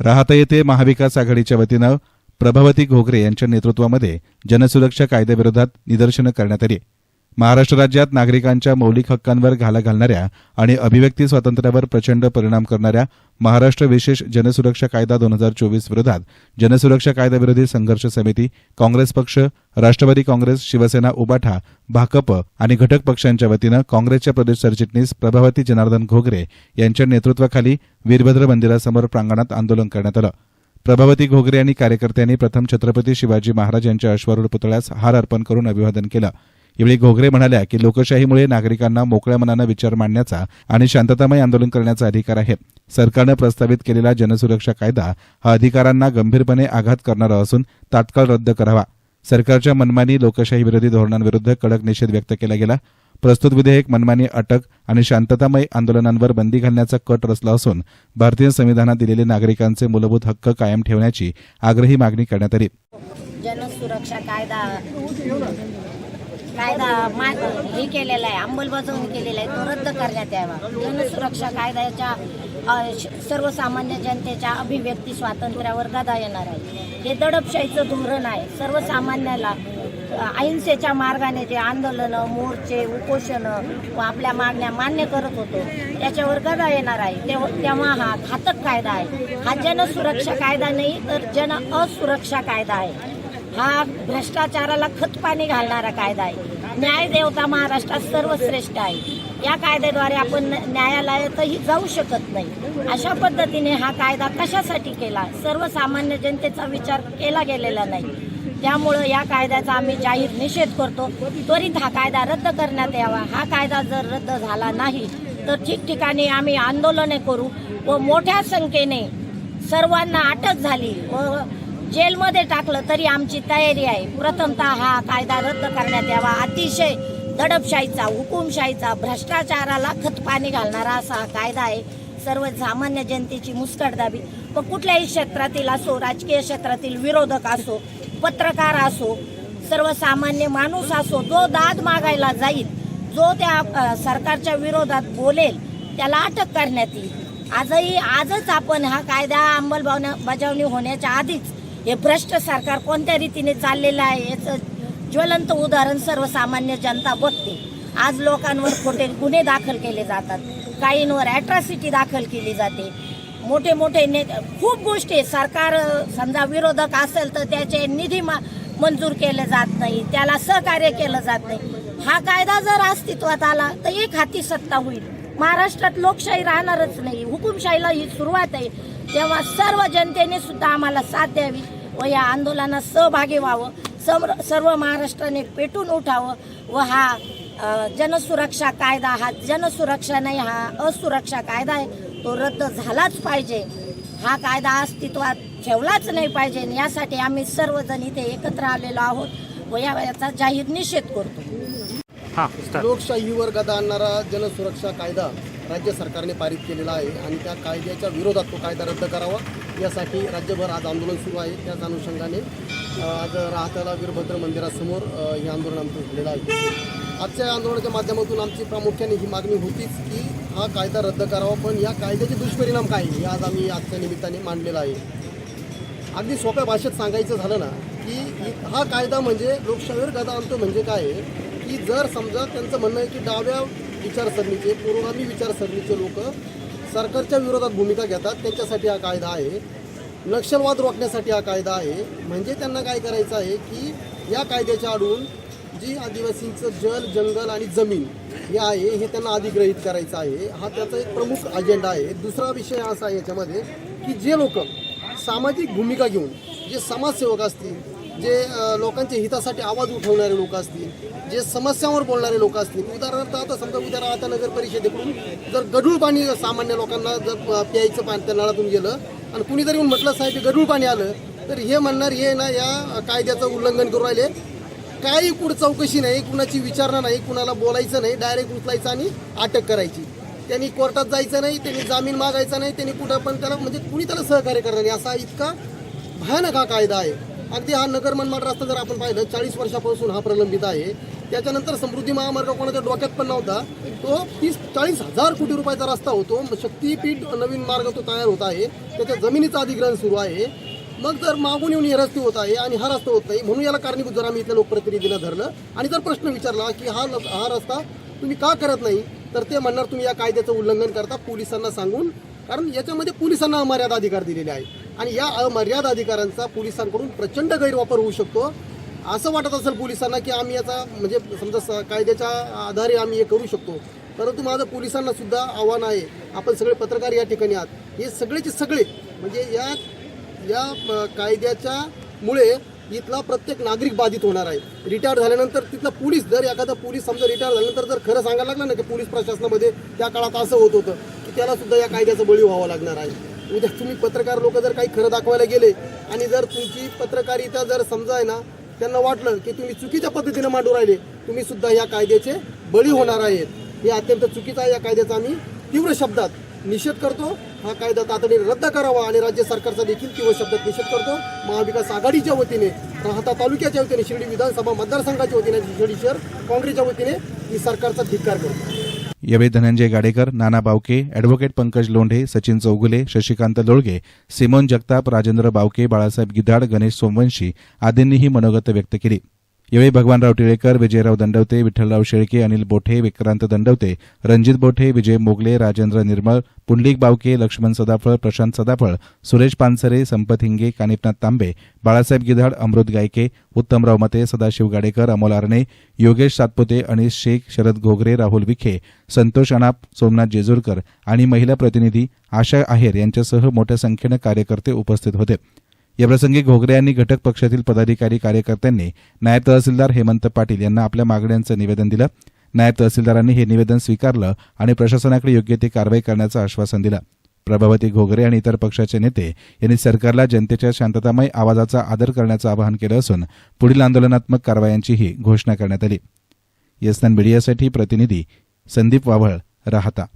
राहता येथे महाविकास आघाडीच्या वतीनं प्रभावती घोगरे यांच्या नेतृत्वामध्ये जनसुरक्षा कायद्याविरोधात निदर्शनं करण्यात आली महाराष्ट्र राज्यात नागरिकांच्या मौलिक हक्कांवर घाला घालणाऱ्या आणि अभिव्यक्ती स्वातंत्र्यावर प्रचंड परिणाम करणाऱ्या महाराष्ट्र विशेष जनसुरक्षा कायदा दोन हजार चोवीस विरोधात जनसुरक्षा कायद्याविरोधी संघर्ष समिती काँग्रेस पक्ष राष्ट्रवादी काँग्रेस शिवसेना उबाठा भाकप आणि घटक पक्षांच्या वतीनं काँग्रेसच्या प्रदेश सरचिटणीस प्रभावती जनार्दन घोगरे यांच्या नेतृत्वाखाली वीरभद्र मंदिरासमोर प्रांगणात आंदोलन करण्यात आलं. प्रभावती घोगरे आणि कार्यकर्त्यांनी प्रथम छत्रपती शिवाजी महाराज यांच्या अश्वारूढ पुतळ्यास हार अर्पण करून अभिवादन केलं. यावेळी घोगरे म्हणाल्या की लोकशाहीमुळे नागरिकांना मोकळ्या मनानं विचार मांडण्याचा आणि शांततामय आंदोलन करण्याचा अधिकार आहे. सरकारनं प्रस्तावित केलेला जनसुरक्षा कायदा हा अधिकारांना गंभीरपणे आघात करणारा असून तात्काळ रद्द करावा. सरकारच्या मनमानी लोकशाही विरोधी धोरणांविरुद्ध कडक निषेध व्यक्त केला गेला. प्रस्तुत विधेयक मनमानी अटक आणि शांततामय आंदोलनांवर बंदी घालण्याचा कट रचला असून भारतीय संविधानात दिलेले नागरिकांचे मूलभूत हक्क कायम ठेवण्याची आग्रही मागणी करण्यात आली. जनसुरक्षा कायदा कायदा मा हे केलेला आहे अंमलबजावणी केलेला आहे तो रद्द करण्यात यावा. जनसुरक्षा कायद्याच्या श- सर्वसामान्य जनतेच्या अभिव्यक्ती स्वातंत्र्यावर गदा येणार आहे हे दडपशाहीचं धोरण आहे. सर्वसामान्याला अहिंसेच्या मार्गाने जे आंदोलनं मोर्चे उपोषणं व आपल्या मागण्या मान्य करत होतो त्याच्यावर गदा येणार आहे. तेव्हा तेव्हा हा घातक कायदा आहे. हा जनसुरक्षा कायदा नाही तर जन असुरक्षा कायदा आहे. हा भ्रष्टाचाराला खतपाणी घालणारा कायदा आहे. न्याय देवता महाराष्ट्रात सर्वश्रेष्ठ आहे. या कायद्याद्वारे आपण न्यायालयातही जाऊ शकत नाही. अशा पद्धतीने हा कायदा कशासाठी केला? सर्वसामान्य जनतेचा विचार केला गेलेला नाही. त्यामुळं या कायद्याचा आम्ही जाहीर निषेध करतो. त्वरित हा कायदा रद्द करण्यात यावा. हा कायदा जर रद्द झाला नाही तर ठिकठिकाणी आम्ही आंदोलने करू व मोठ्या संख्येने सर्वांना अटक झाली व जेलमध्ये टाकलं तरी आमची तयारी आहे. प्रथमतः हा कायदा रद्द करण्यात यावा. अतिशय दडपशाहीचा हुकुमशाहीचा भ्रष्टाचाराला खतपाणी घालणारा असा हा कायदा आहे. सर्वसामान्य जनतेची मुस्कटदाबी व कुठल्याही क्षेत्रातील असो राजकीय क्षेत्रातील विरोधक असो पत्रकार असो सर्वसामान्य माणूस असो जो दाद मागायला जाईल जो त्या सरकारच्या विरोधात बोलेल त्याला अटक करण्यात येईल. आजही आजच आपण हा कायदा अंमलबजावणी बजावणी होण्याच्या आधीच हे भ्रष्ट सरकार कोणत्या रीतीने चाललेलं आहे? याचं ज्वलंत उदाहरण सर्वसामान्य जनता बघते. आज लोकांवर खोटे गुन्हे दाखल केले जातात. काहींवर ॲट्रॉसिटी दाखल केली जाते. मोठे मोठे ने खूप गोष्टी सरकार समजा विरोधक असेल तर त्याचे निधी मा- मंजूर केले जात नाही. त्याला सहकार्य केलं जात नाही. हा कायदा जर अस्तित्वात आला तर एक हाती सत्ता होईल. महाराष्ट्रात लोकशाही राहणारच नाही. हुकुमशाहीला ही सुरुवात आहे. तेव्हा सर्व जनतेने सुद्धा आम्हाला साथ द्यावी व या आंदोलनात सहभागी व्हावं. समर- सर्व महाराष्ट्राने पेटून उठावं व हा जनसुरक्षा कायदा हा जनसुरक्षा नाही हा असुरक्षा कायदा आहे तो रद्द झालाच पाहिजे. हा कायदा अस्तित्वात ठेवलाच नाही पाहिजे यासाठी आम्ही सर्वजण इथे एकत्र आलेलो आहोत व या याचा जाहीर निषेध करतो. हां लोकशाहीवर गदा आणणारा जनसुरक्षा कायदा राज्य सरकारने पारित केलेला आहे आणि त्या कायद्याच्या विरोधात तो कायदा रद्द करावा. यासाठी राज्यभर आज आंदोलन सुरू आहे. त्याच अनुषंगाने आज राहताला वीरभद्र मंदिरासमोर हे आंदोलन आमचं झालेलं आहे. आजच्या आंदोलनाच्या माध्यमातून आमची प्रामुख्याने ही मागणी होतीच की हा कायदा रद्द करावा पण या कायद्याचे दुष्परिणाम काय? हे आज आम्ही आजच्या निमित्ताने मांडलेला आहे. अगदी सोप्या भाषेत सांगायचं झालं ना की हा कायदा म्हणजे लोकशाहीवर गदा आणतो म्हणजे काय? आहे की जर समजा त्यांचं म्हणणं आहे की डाव्या विचारसरणीचे पुरोगामी विचारसरणीचे लोक सरकारच्या विरोधात भूमिका घेतात त्यांच्यासाठी हा कायदा आहे. नक्षलवाद रोखण्यासाठी हा कायदा आहे. म्हणजे त्यांना काय करायचं आहे की या कायद्याच्या आडून जी आदिवासींचं जल जंगल आणि जमीन हे आहे हे त्यांना अधिग्रहित करायचं आहे. हा त्याचा एक प्रमुख अजेंडा आहे. दुसरा विषय असा आहे याच्यामध्ये की जे लोक सामाजिक भूमिका घेऊन जे समाजसेवक असतील जे लोकांच्या हितासाठी आवाज उठवणारे लोक असतील जे समस्यांवर बोलणारे लोक असतील उदाहरणार्थ आता समजा उद्या राहता नगर परिषदेकडून जर गढूळ पाणी सामान्य लोकांना जर प्यायचं पाणी त्या नळातून गेलं आणि कुणीतरी येऊन म्हटलं साहेब गढूळ पाणी आलं तर हे म्हणणार हे ना या कायद्याचं उल्लंघन करू राहिले. काही कुठं चौकशी नाही कुणाची विचारणा नाही कुणाला बोलायचं नाही डायरेक्ट उचलायचं आणि अटक करायची. त्यांनी कोर्टात जायचं नाही त्यांनी जामीन मागायचा नाही त्यांनी कुठं पण त्याला म्हणजे कुणी त्याला सहकार्य करणार नाही असा इतका भयानक हा कायदा आहे. अगदी हा नगर मनमाड रस्ता जर आपण पाहिलं चाळीस वर्षापासून हा प्रलंबित आहे. त्याच्यानंतर समृद्धी महामार्ग कोणाच्या डोक्यात पण नव्हता. तो तीस चाळीस हजार कोटी रुपयाचा रस्ता होतो. मग शक्तीपीठ नवीन मार्ग तो तयार होत आहे. त्याच्या जमिनीचं अधिग्रहण सुरू आहे. मग जर मागून येऊन हे रस्ते होत आहे आणि हा रस्ता होत नाही म्हणून याला कारणीभूत जर आम्ही इथल्या लोकप्रतिनिधीला धरलं आणि जर प्रश्न विचारला की हा हा रस्ता तुम्ही का करत नाही तर ते म्हणणार तुम्ही या कायद्याचं उल्लंघन करता पोलिसांना सांगून. कारण याच्यामध्ये पोलिसांना अमर्यादा अधिकार दिलेले आहेत. आणि या अमर्याद अधिकारांचा पोलिसांकडून प्रचंड गैरवापर होऊ शकतो. असं वाटत असेल पोलिसांना की आम्ही याचा म्हणजे समजा स- कायद्याच्या आधारे आम्ही हे करू शकतो. परंतु माझं पोलिसांना सुद्धा आव्हान आहे आपण सगळे पत्रकार या ठिकाणी आहात. हे सगळेचे सगळे म्हणजे या या कायद्याच्या मुळे इथला प्रत्येक नागरिक बाधित होणार आहे. रिटायर झाल्यानंतर तिथला पोलीस जर एखादा पोलीस समजा रिटायर झाल्यानंतर जर खरं सांगायला लागलं ना की पोलीस प्रशासनामध्ये त्या काळात असं होत होतं की त्याला सुद्धा या कायद्याचं बळी व्हावं लागणार आहे. उद्या तुम्ही पत्रकार लोक जर काही खरं दाखवायला गेले आणि जर तुमची पत्रकारिता जर समजा आहे ना त्यांना वाटलं की तुम्ही चुकीच्या पद्धतीने मांडू राहिले तुम्ही सुद्धा या कायद्याचे बळी होणार आहेत. हे अत्यंत चुकीचं आहे. या कायद्याचा आम्ही तीव्र शब्दात निषेध करतो. हा कायदा तातडीने रद्द करावा आणि राज्य सरकारचा देखील तीव्र शब्दात निषेध करतो. महाविकास आघाडीच्या वतीने राहता तालुक्याच्या वतीने शिर्डी विधानसभा मतदारसंघाच्या वतीने शिर्डी शहर काँग्रेसच्या वतीने मी सरकारचा धिक्कार करतो. यावेळी धनंजय गाडेकर नाना बावके अॅडव्होकेट पंकज लोंढे सचिन चौगुले शशिकांत लोळगे सिमोन जगताप राजेंद्र बावके बाळासाहेब गिधाड गणेश सोमवंशी आदींनीही मनोगत व्यक्त केली. यावेळी भगवानराव टिळेकर विजयराव दंडवते विठ्ठलराव शेळके अनिल बोठे विक्रांत दंडवते रणजित बोठे विजय मोगले राजेंद्र निर्मळ पुंडलिक बावके लक्ष्मण सदाफळ प्रशांत सदाफळ सुरेश पानसरे संपत हिंगे कानिपनाथ तांबे बाळासाहेब गिधाड अमृत गायके उत्तमराव मते सदाशिव गाडेकर अमोल आरणे योगेश सातपुते अनिस शेख शरद घोगरे राहुल विखे संतोष अनाप सोमनाथ जेजूरकर आणि महिला प्रतिनिधी आशा आहेर यांच्यासह मोठ्या संख्येनं कार्यकर्ते उपस्थित होते. याप्रसंगी घोगरे यांनी घटक पक्षातील पदाधिकारी कार्यकर्त्यांनी नायब तहसीलदार हेमंत पाटील यांना आपल्या मागण्यांचं निवेदन दिलं. नायब तहसीलदारांनी हे निवेदन स्वीकारलं आणि प्रशासनाकडे योग्य ती कारवाई करण्याचं आश्वासन दिलं. प्रभावती घोगरे आणि इतर पक्षाचे नेते यांनी सरकारला जनतेच्या शांततामय आवाजाचा आदर करण्याचं आवाहन केलं असून पुढील आंदोलनात्मक कारवायांचीही घोषणा करण्यात आली. यस्तान मीडियासाठी प्रतिनिधी संदीप वाभळ राहता.